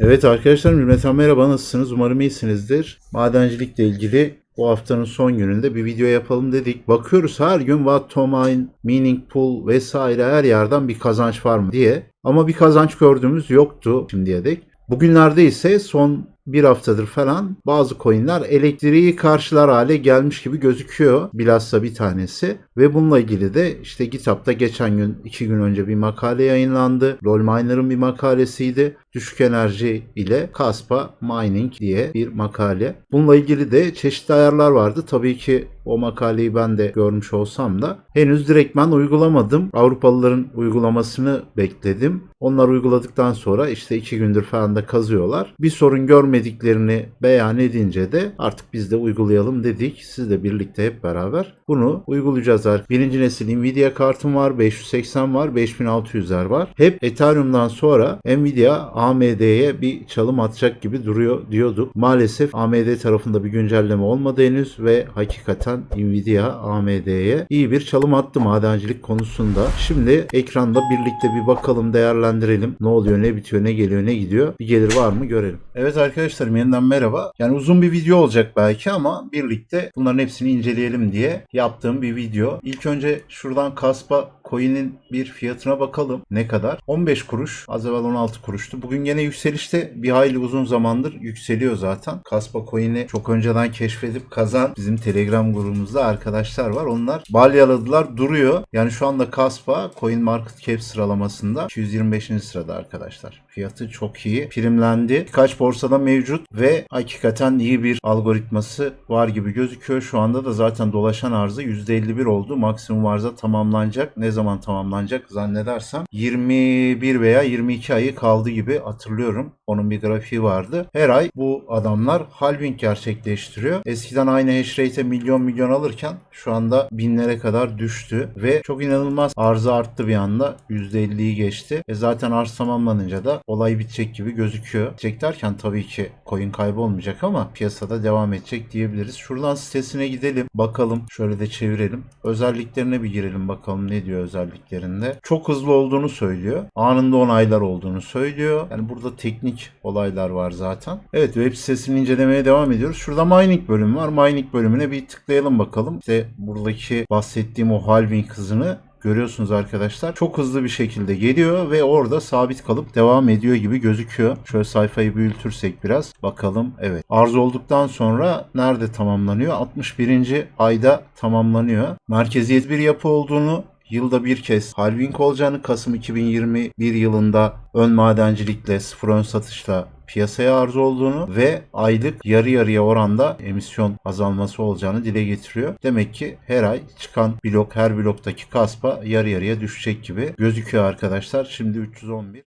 Evet arkadaşlar Mürmeten merhaba nasılsınız? Umarım iyisinizdir. Madencilikle ilgili bu haftanın son gününde bir video yapalım dedik. Bakıyoruz her gün What to Mine, Meaning Pool vesaire her yerden bir kazanç var mı diye. Ama bir kazanç gördüğümüz yoktu şimdiye dek. Bugünlerde ise son bir haftadır falan bazı coinler elektriği karşılar hale gelmiş gibi gözüküyor. Bilhassa bir tanesi. Ve bununla ilgili de işte GitHub'da geçen gün, iki gün önce bir makale yayınlandı. Lolminer'ın bir makalesiydi. Düşük enerji ile Kaspa Mining diye bir makale. Bununla ilgili de çeşitli ayarlar vardı. Tabii ki o makaleyi ben de görmüş olsam da henüz direktmen uygulamadım. Avrupalıların uygulamasını bekledim. Onlar uyguladıktan sonra işte iki gündür falan da kazıyorlar. Bir sorun görmediklerini beyan edince de artık biz de uygulayalım dedik. Sizle birlikte hep beraber bunu uygulayacağız artık. Birinci nesil Nvidia kartım var, 580 var, 5600'ler var. Hep Ethereum'dan sonra Nvidia AMD'ye bir çalım atacak gibi duruyor diyorduk. Maalesef AMD tarafında bir güncelleme olmadı henüz ve hakikaten Nvidia AMD'ye iyi bir çalım attı madencilik konusunda. Şimdi ekranda birlikte bir bakalım değerlendirelim. Ne oluyor, ne bitiyor, ne geliyor, ne gidiyor. Bir gelir var mı görelim. Evet arkadaşlarım yeniden merhaba. Yani uzun bir video olacak belki ama birlikte bunların hepsini inceleyelim diye yaptığım bir video. İlk önce şuradan Kaspa coin'in bir fiyatına bakalım. Ne kadar? 15 kuruş. Az evvel 16 kuruştu. Bugün gene yükselişte bir hayli uzun zamandır yükseliyor zaten. Kaspa coin'i çok önceden keşfedip kazan bizim Telegram grubumuzda arkadaşlar var. Onlar balyaladılar duruyor. Yani şu anda Kaspa Coin Market Cap sıralamasında 225. sırada arkadaşlar. Fiyatı çok iyi. Primlendi. Birkaç borsada mevcut ve hakikaten iyi bir algoritması var gibi gözüküyor. Şu anda da zaten dolaşan arzı %51 oldu. Maksimum arıza tamamlanacak. Ne zaman tamamlanacak zannedersem 21 veya 22 ayı kaldı gibi hatırlıyorum. Onun bir grafiği vardı. Her ay bu adamlar halving gerçekleştiriyor. Eskiden aynı hash rate'e milyon milyon alırken şu anda binlere kadar düştü ve çok inanılmaz arzı arttı bir anda. %50'yi geçti. E zaten arz tamamlanınca da olay bitecek gibi gözüküyor. Bitecek derken tabii ki coin kaybolmayacak ama piyasada devam edecek diyebiliriz. Şuradan sitesine gidelim. Bakalım. Şöyle de çevirelim. Özelliklerine bir girelim bakalım ne diyor özelliklerinde. Çok hızlı olduğunu söylüyor. Anında onaylar olduğunu söylüyor. Yani burada teknik olaylar var zaten. Evet web sitesini incelemeye devam ediyoruz. Şurada mining bölümü var. Mining bölümüne bir tıklayalım bakalım. İşte buradaki bahsettiğim o halving hızını görüyorsunuz arkadaşlar. Çok hızlı bir şekilde geliyor ve orada sabit kalıp devam ediyor gibi gözüküyor. Şöyle sayfayı büyütürsek biraz bakalım. Evet. Arz olduktan sonra nerede tamamlanıyor? 61. ayda tamamlanıyor. Merkeziyet bir yapı olduğunu yılda bir kez halving olacağını Kasım 2021 yılında ön madencilikle sıfır ön satışla piyasaya arz olduğunu ve aylık yarı yarıya oranda emisyon azalması olacağını dile getiriyor. Demek ki her ay çıkan blok her bloktaki kaspa yarı yarıya düşecek gibi gözüküyor arkadaşlar. Şimdi 311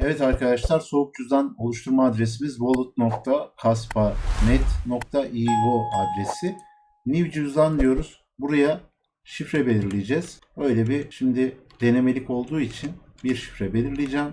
Evet arkadaşlar soğuk cüzdan oluşturma adresimiz wallet.kaspa.net.io adresi. New cüzdan diyoruz. Buraya şifre belirleyeceğiz. Öyle bir şimdi denemelik olduğu için bir şifre belirleyeceğim.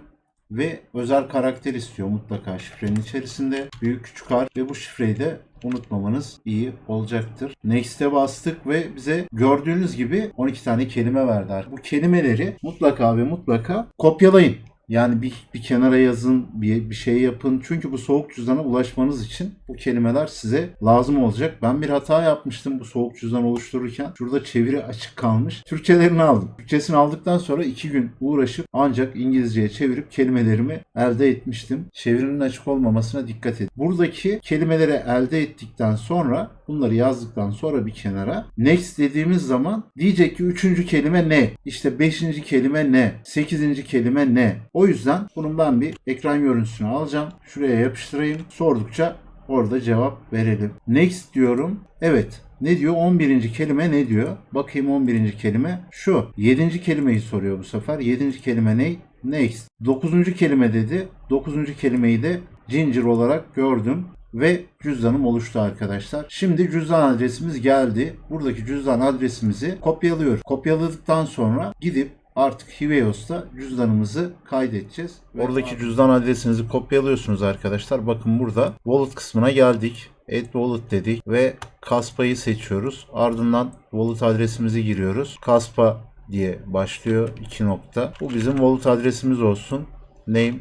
Ve özel karakter istiyor mutlaka şifrenin içerisinde. Büyük küçük harf ve bu şifreyi de unutmamanız iyi olacaktır. Next'e bastık ve bize gördüğünüz gibi 12 tane kelime verdi. Bu kelimeleri mutlaka ve mutlaka kopyalayın. Yani bir, bir kenara yazın, bir, bir şey yapın. Çünkü bu soğuk cüzdana ulaşmanız için bu kelimeler size lazım olacak. Ben bir hata yapmıştım bu soğuk cüzdan oluştururken. Şurada çeviri açık kalmış. Türkçelerini aldım. Türkçesini aldıktan sonra iki gün uğraşıp ancak İngilizceye çevirip kelimelerimi elde etmiştim. Çevirinin açık olmamasına dikkat edin. Buradaki kelimeleri elde ettikten sonra bunları yazdıktan sonra bir kenara next dediğimiz zaman diyecek ki üçüncü kelime ne? İşte beşinci kelime ne? Sekizinci kelime ne? O yüzden bunun ben bir ekran görüntüsünü alacağım. Şuraya yapıştırayım. Sordukça orada cevap verelim. Next diyorum. Evet. Ne diyor? 11. kelime ne diyor? Bakayım 11. kelime şu. 7. kelimeyi soruyor bu sefer. 7. kelime ne? Next. 9. kelime dedi. 9. kelimeyi de Ginger olarak gördüm ve cüzdanım oluştu arkadaşlar. Şimdi cüzdan adresimiz geldi. Buradaki cüzdan adresimizi kopyalıyor. Kopyaladıktan sonra gidip artık Hiveos'ta cüzdanımızı kaydedeceğiz. Oradaki cüzdan adresinizi kopyalıyorsunuz arkadaşlar. Bakın burada wallet kısmına geldik. Add Wallet dedik ve Kaspa'yı seçiyoruz. Ardından wallet adresimizi giriyoruz. Kaspa diye başlıyor. 2 nokta. Bu bizim wallet adresimiz olsun. Name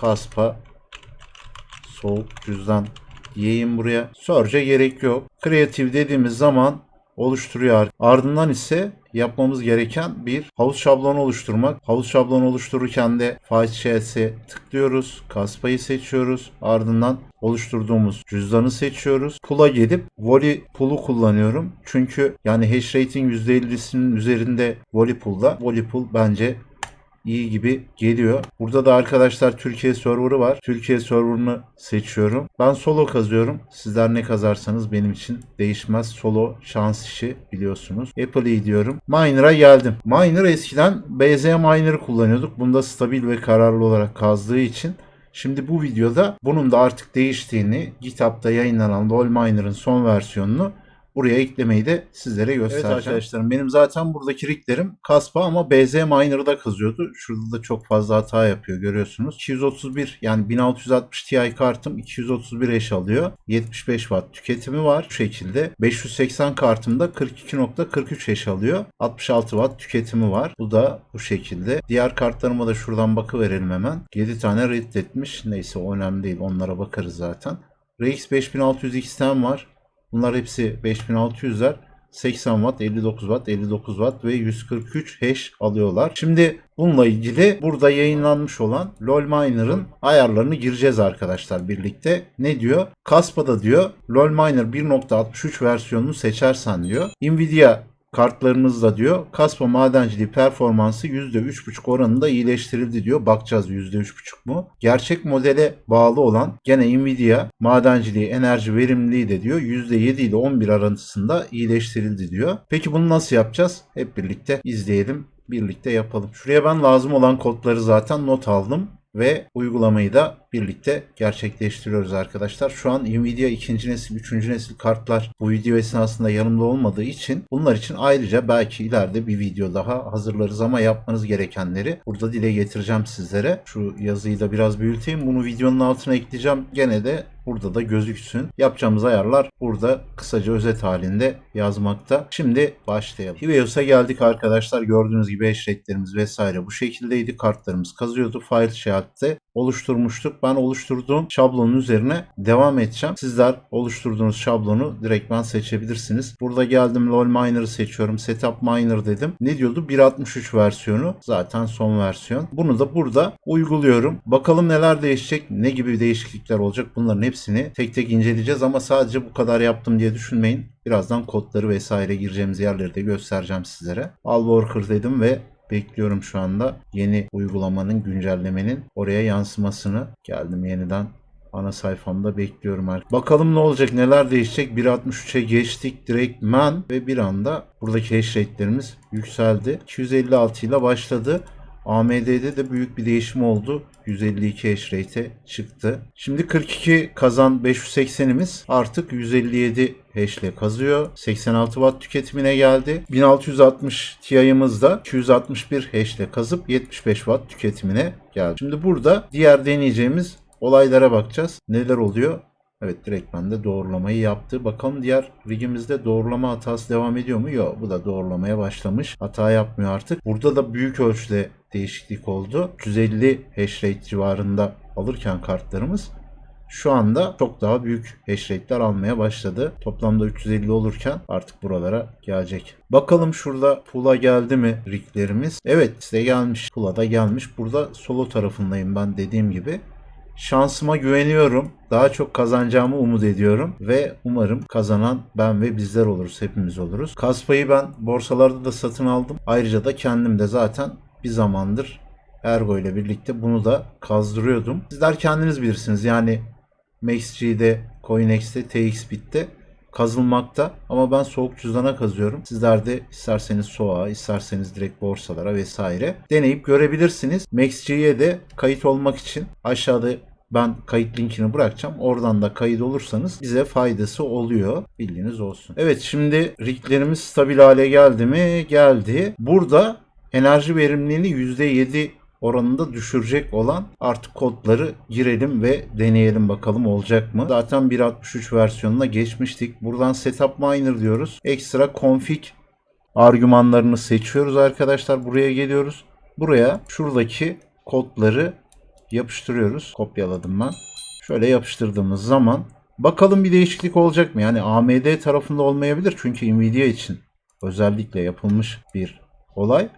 Kaspa soğuk cüzdan diyeyim buraya. Search'e gerek yok. Creative dediğimiz zaman oluşturuyor. Ardından ise yapmamız gereken bir havuz şablonu oluşturmak. Havuz şablonu oluştururken de File Shells'e tıklıyoruz. Kaspa'yı seçiyoruz. Ardından oluşturduğumuz cüzdanı seçiyoruz. Pool'a gelip Volley Pool'u kullanıyorum. Çünkü yani hash rate'in %50'sinin üzerinde Volley Pool'da. Volley Pool bence iyi gibi geliyor. Burada da arkadaşlar Türkiye server'ı var. Türkiye server'ını seçiyorum. Ben solo kazıyorum. Sizler ne kazarsanız benim için değişmez. Solo şans işi biliyorsunuz. Apple'i diyorum. Miner'a geldim. Miner eskiden BZ Miner'ı kullanıyorduk. Bunda stabil ve kararlı olarak kazdığı için Şimdi bu videoda bunun da artık değiştiğini GitHub'da yayınlanan LoL Miner'ın son versiyonunu buraya eklemeyi de sizlere göstereceğim. Evet arkadaşlarım benim zaten buradaki riglerim Kaspa ama BZ Miner'ı da kazıyordu. Şurada da çok fazla hata yapıyor görüyorsunuz. 231 yani 1660 Ti kartım 231 eş alıyor. 75 watt tüketimi var şu şekilde. 580 kartımda 42.43 eş alıyor. 66 watt tüketimi var. Bu da bu şekilde. Diğer kartlarıma da şuradan bakıverelim hemen. 7 tane reddetmiş. Neyse o önemli değil. Onlara bakarız zaten. RX 5600 XT'm var. Bunlar hepsi 5600'ler. 80 watt, 59 watt, 59 watt ve 143 hash alıyorlar. Şimdi bununla ilgili burada yayınlanmış olan LoL ayarlarını gireceğiz arkadaşlar birlikte. Ne diyor? Kaspa'da diyor LoL Miner 1.63 versiyonunu seçersen diyor. Nvidia kartlarınızla diyor Kaspa madenciliği performansı %3.5 oranında iyileştirildi diyor. Bakacağız %3.5 mu? Gerçek modele bağlı olan gene Nvidia madenciliği enerji verimliliği de diyor %7 ile 11 arasında iyileştirildi diyor. Peki bunu nasıl yapacağız? Hep birlikte izleyelim birlikte yapalım. Şuraya ben lazım olan kodları zaten not aldım ve uygulamayı da birlikte gerçekleştiriyoruz arkadaşlar. Şu an Nvidia 2. nesil, 3. nesil kartlar bu video esnasında yanımda olmadığı için bunlar için ayrıca belki ileride bir video daha hazırlarız ama yapmanız gerekenleri burada dile getireceğim sizlere. Şu yazıyı da biraz büyüteyim. Bunu videonun altına ekleyeceğim. Gene de burada da gözüksün. Yapacağımız ayarlar burada kısaca özet halinde yazmakta. Şimdi başlayalım. Hiveos'a geldik arkadaşlar. Gördüğünüz gibi hash rate'lerimiz vesaire bu şekildeydi. Kartlarımız kazıyordu. File Share'de oluşturmuştuk. Ben oluşturduğum şablonun üzerine devam edeceğim. Sizler oluşturduğunuz şablonu direktmen seçebilirsiniz. Burada geldim LoL Miner'ı seçiyorum. Setup Miner dedim. Ne diyordu? 1.63 versiyonu. Zaten son versiyon. Bunu da burada uyguluyorum. Bakalım neler değişecek? Ne gibi değişiklikler olacak? Bunların hepsini tek tek inceleyeceğiz ama sadece bu kadar yaptım diye düşünmeyin. Birazdan kodları vesaire gireceğimiz yerleri de göstereceğim sizlere. All Worker dedim ve bekliyorum şu anda yeni uygulamanın güncellemenin oraya yansımasını. Geldim yeniden ana sayfamda bekliyorum artık. Bakalım ne olacak neler değişecek. 1.63'e geçtik direktmen ve bir anda buradaki hash rate'lerimiz yükseldi. 256 ile başladı. AMD'de de büyük bir değişim oldu. 152 hash rate çıktı. Şimdi 42 kazan 580'imiz artık 157 hash ile kazıyor. 86 watt tüketimine geldi. 1660 Ti'miz da 261 hash ile kazıp 75 watt tüketimine geldi. Şimdi burada diğer deneyeceğimiz olaylara bakacağız. Neler oluyor? Evet direktmen de doğrulamayı yaptı. Bakalım diğer rigimizde doğrulama hatası devam ediyor mu? Yok bu da doğrulamaya başlamış. Hata yapmıyor artık. Burada da büyük ölçüde değişiklik oldu. 350 hash rate civarında alırken kartlarımız şu anda çok daha büyük hash rate'ler almaya başladı. Toplamda 350 olurken artık buralara gelecek. Bakalım şurada pool'a geldi mi riglerimiz? Evet size gelmiş. Pool'a da gelmiş. Burada solo tarafındayım ben dediğim gibi. Şansıma güveniyorum. Daha çok kazanacağımı umut ediyorum ve umarım kazanan ben ve bizler oluruz. Hepimiz oluruz. Kaspa'yı ben borsalarda da satın aldım. Ayrıca da kendim de zaten bir zamandır Ergo ile birlikte bunu da kazdırıyordum. Sizler kendiniz bilirsiniz. Yani MaxG'de, CoinEx'te, TXBit'te kazılmakta ama ben soğuk cüzdana kazıyorum. Sizler de isterseniz soğuğa, isterseniz direkt borsalara vesaire deneyip görebilirsiniz. MaxG'ye de kayıt olmak için aşağıda ben kayıt linkini bırakacağım. Oradan da kayıt olursanız bize faydası oluyor. Bilginiz olsun. Evet şimdi riglerimiz stabil hale geldi mi? Geldi. Burada enerji verimliliğini %7 oranında düşürecek olan artık kodları girelim ve deneyelim bakalım olacak mı? Zaten 1.63 versiyonuna geçmiştik. Buradan setup miner diyoruz. Ekstra config argümanlarını seçiyoruz arkadaşlar. Buraya geliyoruz. Buraya şuradaki kodları yapıştırıyoruz. Kopyaladım ben. Şöyle yapıştırdığımız zaman bakalım bir değişiklik olacak mı? Yani AMD tarafında olmayabilir çünkü Nvidia için özellikle yapılmış bir olay.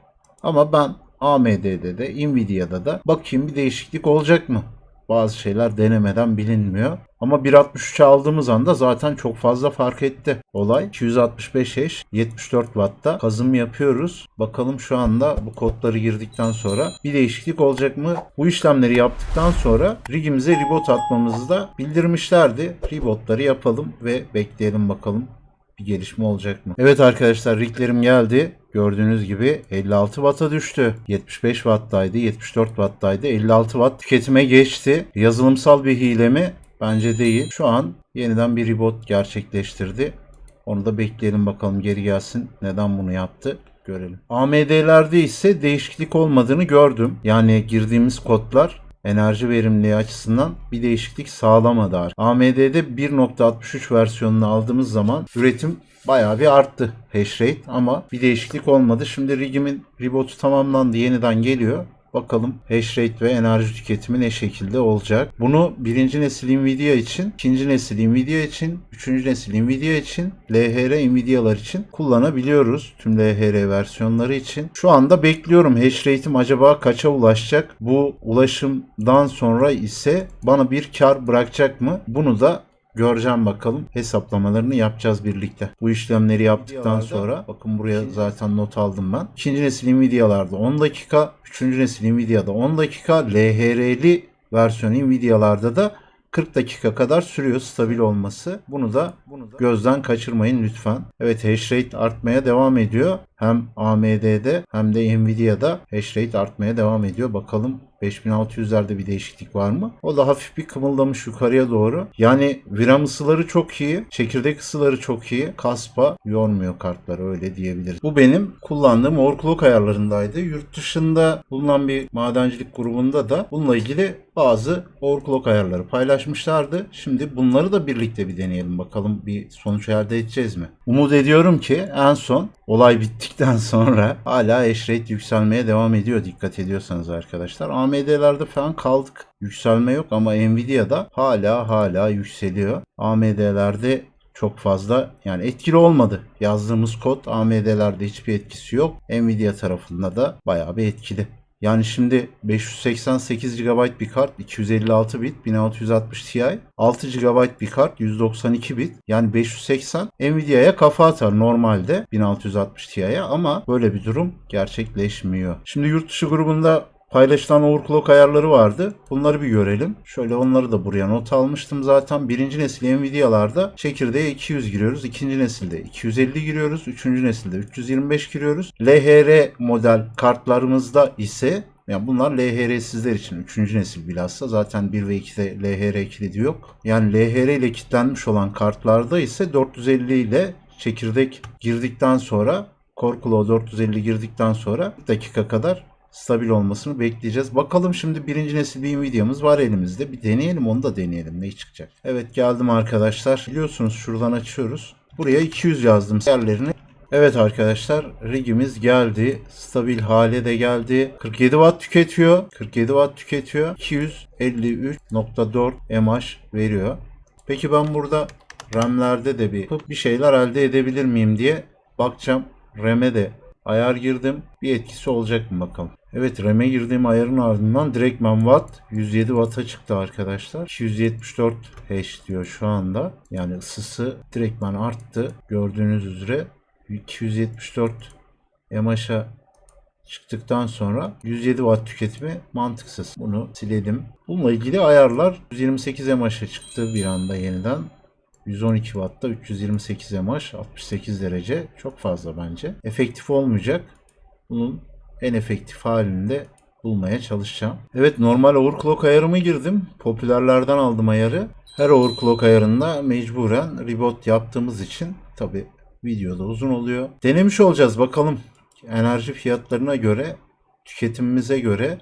Ama ben AMD'de de Nvidia'da da bakayım bir değişiklik olacak mı? Bazı şeyler denemeden bilinmiyor. Ama 1.63'e aldığımız anda zaten çok fazla fark etti olay. 265 H 74 Watt'ta kazım yapıyoruz. Bakalım şu anda bu kodları girdikten sonra bir değişiklik olacak mı? Bu işlemleri yaptıktan sonra rigimize reboot atmamızı da bildirmişlerdi. Rebootları yapalım ve bekleyelim bakalım bir gelişme olacak mı? Evet arkadaşlar riglerim geldi. Gördüğünüz gibi 56 Watt'a düştü. 75 Watt'taydı, 74 Watt'taydı. 56 Watt tüketime geçti. Yazılımsal bir hile mi? Bence değil. Şu an yeniden bir reboot gerçekleştirdi. Onu da bekleyelim bakalım geri gelsin. Neden bunu yaptı? Görelim. AMD'lerde ise değişiklik olmadığını gördüm. Yani girdiğimiz kodlar enerji verimliliği açısından bir değişiklik sağlamadı. AMD'de 1.63 versiyonunu aldığımız zaman üretim bayağı bir arttı hash rate ama bir değişiklik olmadı. Şimdi rigimin rebootu tamamlandı yeniden geliyor. Bakalım hash rate ve enerji tüketimi ne şekilde olacak. Bunu birinci nesil Nvidia için, ikinci nesil Nvidia için, üçüncü nesil Nvidia için, LHR Nvidia'lar için kullanabiliyoruz. Tüm LHR versiyonları için. Şu anda bekliyorum hash rate'im acaba kaça ulaşacak? Bu ulaşımdan sonra ise bana bir kar bırakacak mı? Bunu da göreceğim bakalım. Hesaplamalarını yapacağız birlikte. Bu işlemleri yaptıktan sonra bakın buraya zaten not aldım ben. İkinci nesil Nvidia'larda 10 dakika, üçüncü nesil Nvidia'da 10 dakika, LHR'li versiyon Nvidia'larda da 40 dakika kadar sürüyor stabil olması. Bunu da bunu da gözden kaçırmayın lütfen. Evet hash rate artmaya devam ediyor. Hem AMD'de hem de Nvidia'da hash rate artmaya devam ediyor. Bakalım 5600'lerde bir değişiklik var mı? O da hafif bir kımıldamış yukarıya doğru. Yani VRAM ısıları çok iyi. Çekirdek ısıları çok iyi. Kaspa yormuyor kartları öyle diyebiliriz. Bu benim kullandığım overclock ayarlarındaydı. Yurt dışında bulunan bir madencilik grubunda da bununla ilgili bazı overclock ayarları paylaşmışlardı. Şimdi bunları da birlikte bir deneyelim bakalım bir sonuç elde edeceğiz mi? Umut ediyorum ki en son olay bittikten sonra hala hash rate yükselmeye devam ediyor dikkat ediyorsanız arkadaşlar. AMD'lerde falan kaldık. Yükselme yok ama Nvidia'da hala hala yükseliyor. AMD'lerde çok fazla yani etkili olmadı. Yazdığımız kod AMD'lerde hiçbir etkisi yok. Nvidia tarafında da bayağı bir etkili. Yani şimdi 588 GB bir kart 256 bit 1660 Ti 6 GB bir kart 192 bit yani 580 Nvidia'ya kafa atar normalde 1660 Ti'ye ama böyle bir durum gerçekleşmiyor. Şimdi yurt dışı grubunda paylaşılan overclock ayarları vardı. Bunları bir görelim. Şöyle onları da buraya not almıştım zaten. Birinci nesil Nvidia'larda çekirdeğe 200 giriyoruz. ikinci nesilde 250 giriyoruz. Üçüncü nesilde 325 giriyoruz. LHR model kartlarımızda ise yani bunlar LHR'sizler için 3. nesil bilhassa zaten 1 ve 2'de LHR kilidi yok. Yani LHR ile kilitlenmiş olan kartlarda ise 450 ile çekirdek girdikten sonra Core Claw 450 girdikten sonra dakika kadar stabil olmasını bekleyeceğiz. Bakalım şimdi birinci nesil bir Nvidia'mız var elimizde. Bir deneyelim onu da deneyelim ne çıkacak. Evet geldim arkadaşlar. Biliyorsunuz şuradan açıyoruz. Buraya 200 yazdım yerlerini. Evet arkadaşlar rigimiz geldi. Stabil hale de geldi. 47 watt tüketiyor. 47 watt tüketiyor. 253.4 mAh veriyor. Peki ben burada RAM'lerde de bir bir şeyler elde edebilir miyim diye bakacağım. RAM'e de ayar girdim. Bir etkisi olacak mı bakalım. Evet RAM'e girdiğim ayarın ardından direktmen watt 107 watt'a çıktı arkadaşlar. 274 H diyor şu anda. Yani ısısı direktmen arttı. Gördüğünüz üzere 274 mAh'a çıktıktan sonra 107 watt tüketimi mantıksız. Bunu silelim. Bununla ilgili ayarlar 128 mAh'a çıktı bir anda yeniden. 112 Watt'ta 328 mAh 68 derece çok fazla bence. Efektif olmayacak. Bunun en efektif halini de bulmaya çalışacağım. Evet normal overclock ayarımı girdim. Popülerlerden aldım ayarı. Her overclock ayarında mecburen reboot yaptığımız için tabi videoda uzun oluyor. Denemiş olacağız bakalım enerji fiyatlarına göre tüketimimize göre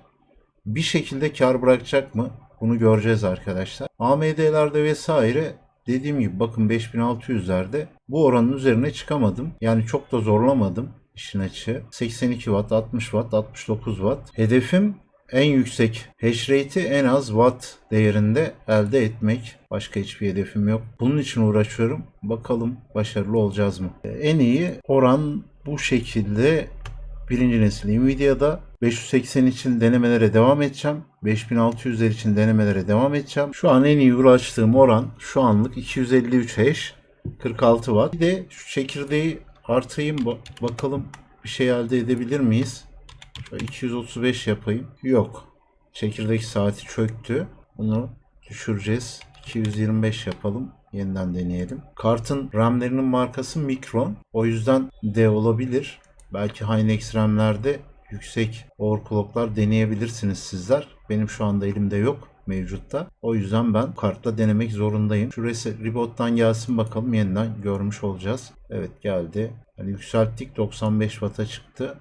bir şekilde kar bırakacak mı? Bunu göreceğiz arkadaşlar. AMD'lerde vesaire dediğim gibi bakın 5600'lerde bu oranın üzerine çıkamadım. Yani çok da zorlamadım. İşin açığı. 82 watt, 60 watt, 69 watt. Hedefim en yüksek hash rate'i en az watt değerinde elde etmek. Başka hiçbir hedefim yok. Bunun için uğraşıyorum. Bakalım başarılı olacağız mı? En iyi oran bu şekilde birinci nesil Nvidia'da 580 için denemelere devam edeceğim. 5600'ler için denemelere devam edeceğim. Şu an en iyi uğraştığım oran şu anlık 253 hash 46 watt. Bir de şu çekirdeği artıyım ba- bakalım bir şey elde edebilir miyiz? Şöyle 235 yapayım. Yok. Çekirdek saati çöktü. Bunu düşüreceğiz. 225 yapalım. Yeniden deneyelim. Kartın RAM'lerinin markası Micron. O yüzden de olabilir. Belki Hynix RAM'lerde yüksek overclocklar deneyebilirsiniz sizler. Benim şu anda elimde yok mevcutta. O yüzden ben kartla denemek zorundayım. Şu reset reboot'tan gelsin bakalım yeniden görmüş olacağız. Evet geldi. Yani yükselttik 95 Watt'a çıktı.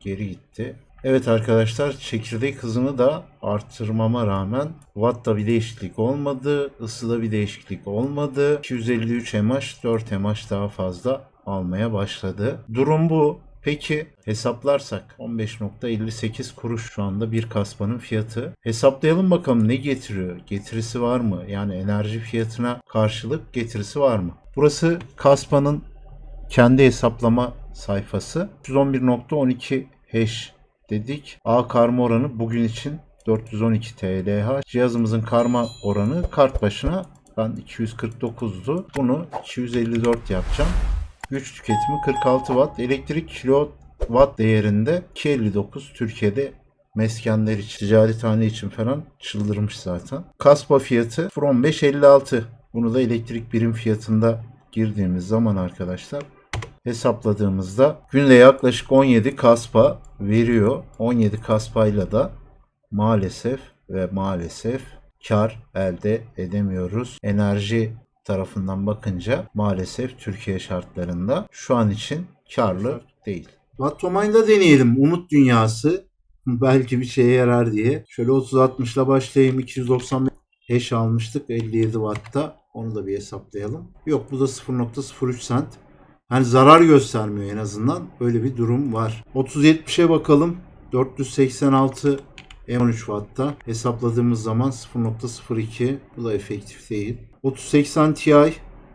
Geri gitti. Evet arkadaşlar çekirdek hızını da arttırmama rağmen Watt'ta bir değişiklik olmadı. Isıda bir değişiklik olmadı. 253 mAh 4 mAh daha fazla almaya başladı. Durum bu. Peki hesaplarsak 15.58 kuruş şu anda bir kaspanın fiyatı. Hesaplayalım bakalım ne getiriyor? Getirisi var mı? Yani enerji fiyatına karşılık getirisi var mı? Burası kaspanın kendi hesaplama sayfası. 111.12 hash dedik. A karma oranı bugün için 412 TLH. Cihazımızın karma oranı kart başına ben 249'du. Bunu 254 yapacağım. Güç tüketimi 46 watt. Elektrik kilowatt değerinde 259 Türkiye'de meskenler için, ticarethane için falan çıldırmış zaten. Kaspa fiyatı 15.56. Bunu da elektrik birim fiyatında girdiğimiz zaman arkadaşlar hesapladığımızda günde yaklaşık 17 kaspa veriyor. 17 kaspayla da maalesef ve maalesef kar elde edemiyoruz. Enerji tarafından bakınca maalesef Türkiye şartlarında şu an için karlı değil. Vattomine'da deneyelim. Umut Dünyası. Belki bir şeye yarar diye. Şöyle 30-60 ile başlayayım. 295 hash almıştık 57 Watt'ta. Onu da bir hesaplayalım. Yok bu da 0.03 cent. Hani zarar göstermiyor en azından. Böyle bir durum var. 30-70'e bakalım. 486 M13 Watt'ta hesapladığımız zaman 0.02 bu da efektif değil. 3080 Ti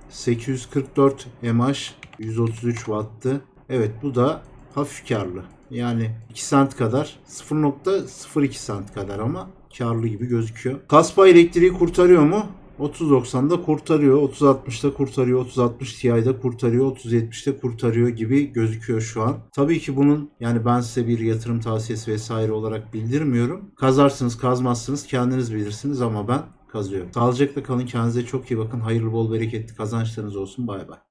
844 mAh 133 Watt'tı. Evet bu da hafif karlı. Yani 2 sent kadar 0.02 sent kadar ama karlı gibi gözüküyor. Kaspa elektriği kurtarıyor mu? 30.90'da kurtarıyor, 30.60'da kurtarıyor, 30.60 Ti'de kurtarıyor, 30.70'de kurtarıyor gibi gözüküyor şu an. Tabii ki bunun yani ben size bir yatırım tavsiyesi vesaire olarak bildirmiyorum. Kazarsınız, kazmazsınız kendiniz bilirsiniz ama ben kazıyorum. Sağlıcakla kalın, kendinize çok iyi bakın. Hayırlı bol bereketli kazançlarınız olsun. Bay bay.